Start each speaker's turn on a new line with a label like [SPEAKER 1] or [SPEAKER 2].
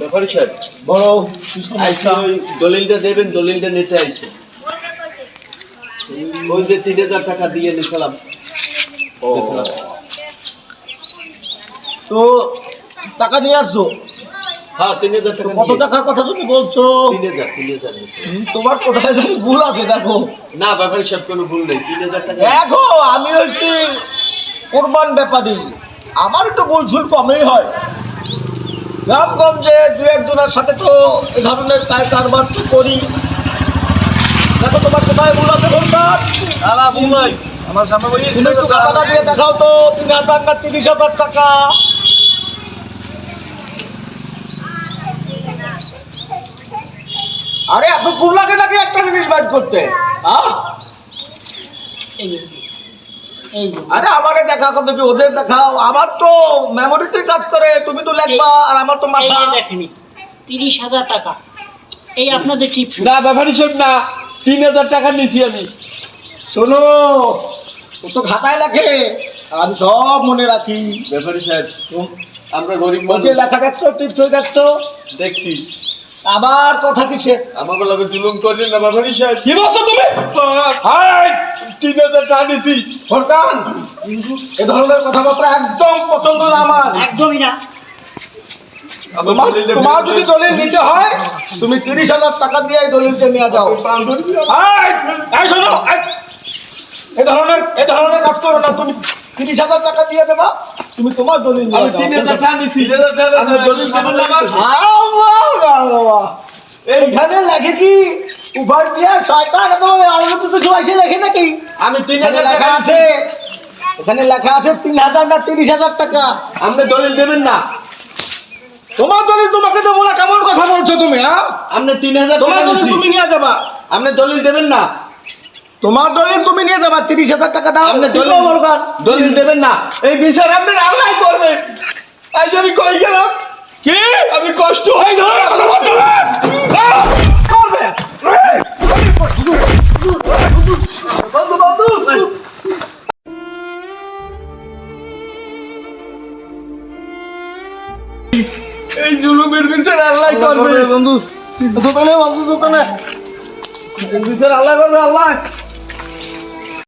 [SPEAKER 1] ব্যাপারী সাহেব
[SPEAKER 2] বড়
[SPEAKER 1] আইসি ওই দলিলটা দেবেন দলিলটা নিতে ওই যে তিন হাজার টাকা দিয়ে নিছিলাম।
[SPEAKER 2] তো টাকা নিয়ে আসছো?
[SPEAKER 1] হ্যাঁ তিন হাজার টাকা
[SPEAKER 2] কত টাকার কথা তুমি বলছো?
[SPEAKER 1] তিন হাজার তিন হাজার
[SPEAKER 2] তোমার কোথায় জানি ভুল আছে দেখো।
[SPEAKER 1] না কোনো ভুল নেই। তিন হাজার টাকা
[SPEAKER 2] দেখো আমি হচ্ছি কোরবান ব্যাপারী। আমার একটু ভুল কমই হয়। গ্রামগঞ্জে দু একজনের সাথে তো এ ধরনের কায় কারবার তো করি। দেখো তোমার কোথায় ভুল আছে কোনটার
[SPEAKER 3] আলা ভুল নাই। আমার সামনে বলি
[SPEAKER 2] তুমি একটু খাতাটা দিয়ে দেখাও তো তিন হাজার না তিরিশ হাজার টাকা? আরে এত ভুল লাগে নাকি একটা জিনিস বাইর করতে? হ্যাঁ
[SPEAKER 4] যে
[SPEAKER 2] আরে আমারে দেখা কবে কি ওদের দেখাও। আমার তো মেমোরিতে কাজ করে তুমি তো লেখবা আর আমার তো মাথা।
[SPEAKER 4] দেখেনি তিরিশ হাজার টাকা। এই আপনাদের টিপস
[SPEAKER 1] না ব্যাপারী সাহেব না। তিন হাজার টাকা নিছি আমি।
[SPEAKER 2] শোনো ও তো খাতায় লেখে। আমি সব মনে রাখি।
[SPEAKER 1] ব্যাপারী সাহেব আমরা গরিব মানুষ।
[SPEAKER 2] লেখা দেখছ টিপস দেখছ?
[SPEAKER 1] দেখছি।
[SPEAKER 2] আবার কথা কিসে
[SPEAKER 1] আমাকে লগে জুলুম করলেন না ব্যাপারী সাহেব।
[SPEAKER 2] কি বলছো তুমি?
[SPEAKER 1] হাই! তিন হাজার টাকা নিছি
[SPEAKER 2] ফরকান এ ধরনের কথাবার্তা একদম পছন্দ না আমার।
[SPEAKER 4] একদমই না।
[SPEAKER 2] তোমার
[SPEAKER 1] দলিলটা
[SPEAKER 2] তোমার
[SPEAKER 1] ফেরত
[SPEAKER 2] যদি দলিল নিতে হয় তুমি তিরিশ হাজার টাকা দিয়ে এই দলিলটা নিয়ে যাও। এই, এই শোনো এ ধরনের এ ধরনের কাজ করো না তুমি তিরিশ হাজার টাকা দিয়ে দেবা তুমি তোমার দলিল
[SPEAKER 1] আমি তিন হাজার টাকা দলিল
[SPEAKER 2] বাবা। এইখানে লেখে কি? উভয় দিয়ে শয়তান তো আলো তো কিছু লেখে নাকি?
[SPEAKER 1] আমি তিন
[SPEAKER 2] এখানে
[SPEAKER 1] হাজার
[SPEAKER 2] লেখা
[SPEAKER 1] টাকা
[SPEAKER 2] আছে লেখা আছে তিন হাজার না তিরিশ হাজার টাকা।
[SPEAKER 1] আপনি দলিল দেবেন না।
[SPEAKER 2] তোমার দলিল তোমাকে দেবো না কেমন কথা বলছো তুমি হ্যাঁ?
[SPEAKER 1] আপনি তিন হাজার
[SPEAKER 2] তোমার দলিল তুমি নিয়ে যাবা।
[SPEAKER 1] আপনি দলিল দেবেন না।
[SPEAKER 2] তোমার দলিল তুমি নিয়ে যাবা তিরিশ হাজার টাকা দাও।
[SPEAKER 1] আপনি দলিল। দলিল দেবেন না। এই বিচার আপনি আল্লাহ করবেন। আজ আমি কই গেলাম?
[SPEAKER 2] কি?
[SPEAKER 1] আমি কষ্ট
[SPEAKER 2] কথা বলছো
[SPEAKER 1] এই জুলুমের বিচার আল্লাহ করবে।
[SPEAKER 2] বন্ধু। জোতানে বন্ধু জোতানে বিচার আল্লাহ করবে আল্লাহ।